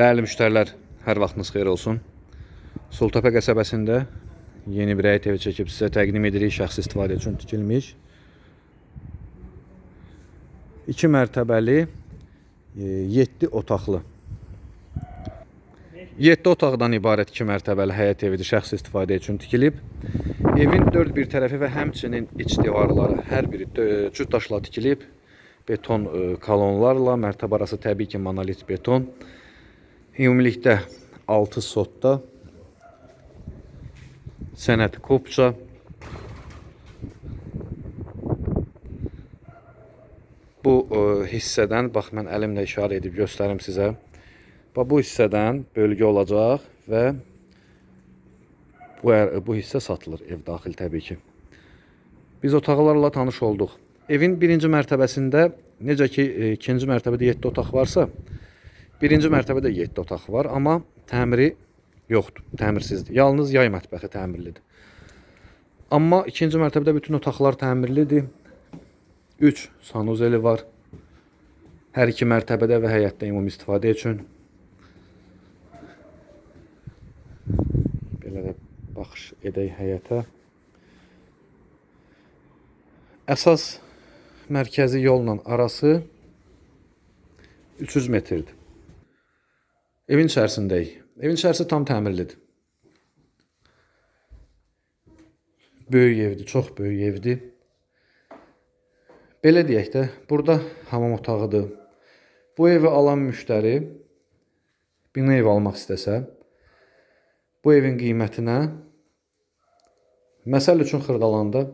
Değerli müşteriler, hər vaxtınız xeyir olsun. Sultepe qəsəbəsində yeni bir həyət evi çəkib sizə təqdim edirik şəxsi istifadə üçün tikilmiş. 2 mərtəbəli, 7 otaqlı. 7 otaqdan ibarət 2 mərtəbəli həyət evidir, şəxsi istifadə üçün tikilib. Evin dörd bir tərəfi və həmçinin iç divarları hər biri cüt daşla tikilib. Beton e, kolonlarla, mərtəbə arası təbii ki monolit beton. Ümumilikdə 6 sotda sənət kopça bu e, hissədən bax mən əlimlə işarə edib göstərim sizə. Bax bu hissədən bölgə olacaq və bu ə- bu hissə satılır ev daxil təbii ki. Biz otaqlarla tanış olduq. Evin birinci mərtəbəsində necə ki e, ikinci mərtəbədə 7 otaq varsa, birinci mərtəbədə 7 otaq var, amma təmiri yoxdur, təmirsizdir. Yalnız yay mətbəxi təmirlidir. Amma ikinci mərtəbədə bütün otaqlar təmirlidir. 3 sanuzeli var. Hər iki mərtəbədə və həyətdə ümumi istifadə üçün. Belə də baxış edək həyətə. Əsas mərkəzi yolla arası 300 metrdir. Evin içərisindəyik. Evin içərisi tam təmirlidir. Böyük evdir, çox böyük evdir. Belə deyək də, burada hamam otağıdır. Bu evi alan müştəri bina ev almaq istəsə, bu evin qiymətinə məsəl üçün Xırdalanda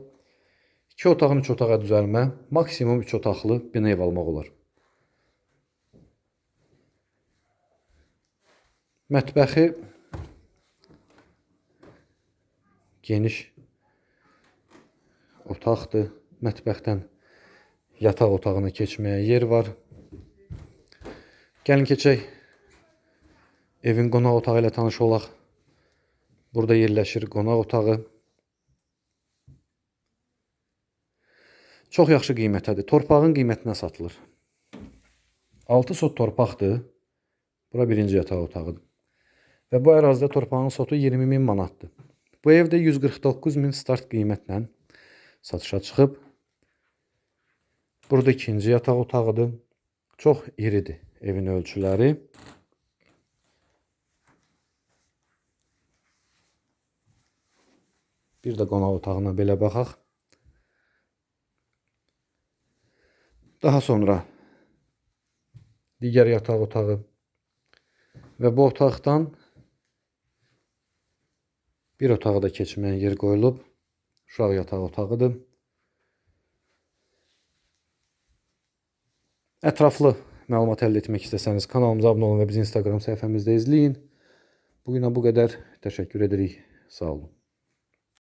2 otağın 3 otağa düzəlmə, maksimum 3 otaqlı bina ev almaq olar. Mətbəxi geniş otaqdır. Mətbəxdən yataq otağına keçməyə yer var. Gəlin keçək. Evin qonaq otağı ilə tanış olaq. Burada yerləşir qonaq otağı. Çox yaxşı qiymətədir. Torpağın qiymətinə satılır. 6 sot torpaqdır. Bura birinci yataq otağıdır. Və bu ərazidə torpağın sotu 20 min manatdır. Bu evdə 149 min start qiymətlə satışa çıxıb. Burada ikinci yataq otağıdır. Çox iridir evin ölçüləri. Bir də qonaq otağına belə baxaq. Daha sonra digər yataq otağı və bu otaqdan bir otağa da keçməyə yer qoyulub. Uşaq yataq otağıdır. Ətraflı məlumat əldə etmək istəsəniz kanalımıza abunə olun və bizi Instagram səhifəmizdə izləyin. Bugünə bu qədər. Təşəkkür edirik. Sağ olun.